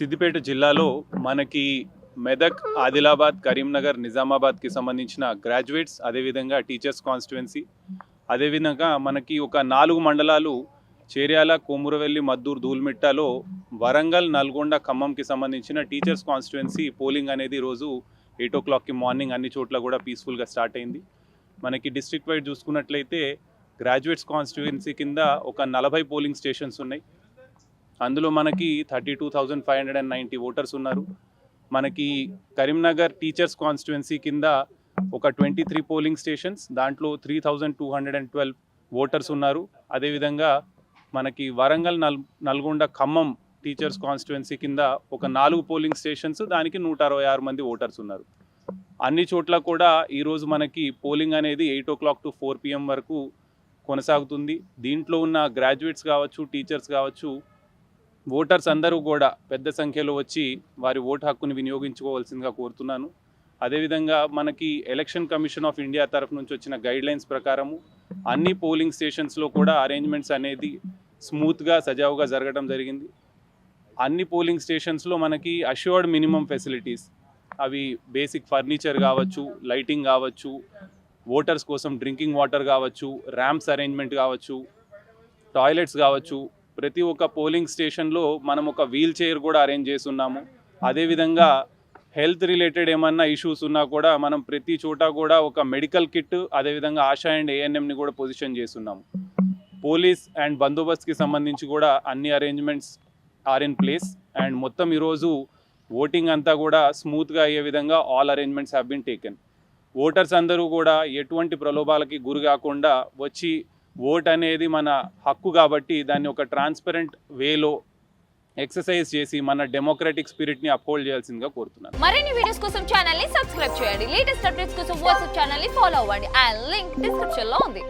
సిద్దిపేట జిల్లాలో మనకి మెదక్ ఆదిలాబాద్ కరీంనగర్ నిజామాబాద్కి సంబంధించిన గ్రాడ్యుయేట్స్ అదేవిధంగా టీచర్స్ కాన్స్టిట్యువెన్సీ అదేవిధంగా మనకి ఒక నాలుగు మండలాలు చేర్యాల కోమురవెల్లి మద్దూరు ధూల్మిట్టాలో వరంగల్ నల్గొండ ఖమ్మంకి సంబంధించిన టీచర్స్ కాన్స్టిట్యువెన్సీ పోలింగ్ అనేది రోజు ఎయిట్ ఓ క్లాక్కి మార్నింగ్ అన్ని చోట్ల కూడా పీస్ఫుల్గా స్టార్ట్ అయింది. మనకి డిస్ట్రిక్ట్ వైడ్ చూసుకున్నట్లయితే గ్రాడ్యుయేట్స్ కాన్స్టిట్యువెన్సీ కింద ఒక నలభై పోలింగ్ స్టేషన్స్ ఉన్నాయి. అందులో మనకి thirty two thousand five hundred and ninety voters ఉన్నారు. మనకి కరీంనగర్ టీచర్స్ కాన్స్టిట్యున్సీ కింద ఒక ట్వంటీ త్రీ పోలింగ్ స్టేషన్స్ దాంట్లో three thousand two hundred and twelve voters ఉన్నారు. అదేవిధంగా మనకి వరంగల్ నల్ నల్గొండ ఖమ్మం టీచర్స్ కాన్స్టిట్యున్సీ కింద ఒక నాలుగు పోలింగ్ స్టేషన్స్ దానికి నూట అరవై ఆరు మంది ఓటర్స్ ఉన్నారు. అన్ని చోట్ల కూడా ఈరోజు మనకి పోలింగ్ అనేది eight o'clock to four PM వరకు కొనసాగుతుంది. దీంట్లో ఉన్న గ్రాడ్యుయేట్స్ కావచ్చు టీచర్స్ కావచ్చు ఓటర్స్ అందరూ కూడా పెద్ద సంఖ్యలో వచ్చి వారి ఓటు హక్కుని వినియోగించుకోవాల్సిందిగా కోరుతున్నాను. అదేవిధంగా మనకి ఎలక్షన్ కమిషన్ ఆఫ్ ఇండియా తరఫు నుంచి వచ్చిన గైడ్లైన్స్ ప్రకారము అన్ని పోలింగ్ స్టేషన్స్లో కూడా అరేంజ్మెంట్స్ అనేది స్మూత్గా సజావుగా జరగడం జరిగింది. అన్ని పోలింగ్ స్టేషన్స్లో మనకి అష్యూర్డ్ మినిమం ఫెసిలిటీస్. అవి బేసిక్ ఫర్నిచర్ కావచ్చు లైటింగ్ కావచ్చు ఓటర్స్ కోసం డ్రింకింగ్ వాటర్ కావచ్చు ర్యాంప్స్ అరేంజ్మెంట్ కావచ్చు టాయిలెట్స్ కావచ్చు ప్రతి ఒక్క పోలింగ్ స్టేషన్లో మనం ఒక వీల్ చైర్ కూడా అరేంజ్ చేస్తున్నాము. అదేవిధంగా హెల్త్ రిలేటెడ్ ఏమన్నా ఇష్యూస్ ఉన్నా కూడా మనం ప్రతి చోట కూడా ఒక మెడికల్ కిట్ అదేవిధంగా ఆశా అండ్ ఏఎన్ఎంని కూడా పొజిషన్ చేస్తున్నాము. పోలీస్ అండ్ బందోబస్తుకి సంబంధించి కూడా అన్ని arrangements are in place. And మొత్తం ఈరోజు ఓటింగ్ అంతా కూడా స్మూత్గా అయ్యే విధంగా all arrangements have been taken voters అందరూ కూడా ఎటువంటి ప్రలోభాలకి గురి కాకుండా వచ్చి ఓట్ అనేది మన హక్కు కాబట్టి దాన్ని ఒక ట్రాన్స్పరెంట్ వేలో ఎక్సర్సైజ్ చేసి మన డెమోక్రటిక్ స్పిరిట్ని అప్హోల్డ్ చేయాల్సిందిగా కోరుతున్నాను. మరిన్ని వీడియోస్ కోసం ఛానల్ని సబ్స్క్రైబ్ చేయండి. లేటెస్ట్ అప్డేట్స్ కోసం వాట్సాప్ ఛానల్ని ఫాలో అవ్వండి. అండ్ లింక్ డిస్క్రిప్షన్లో ఉంది.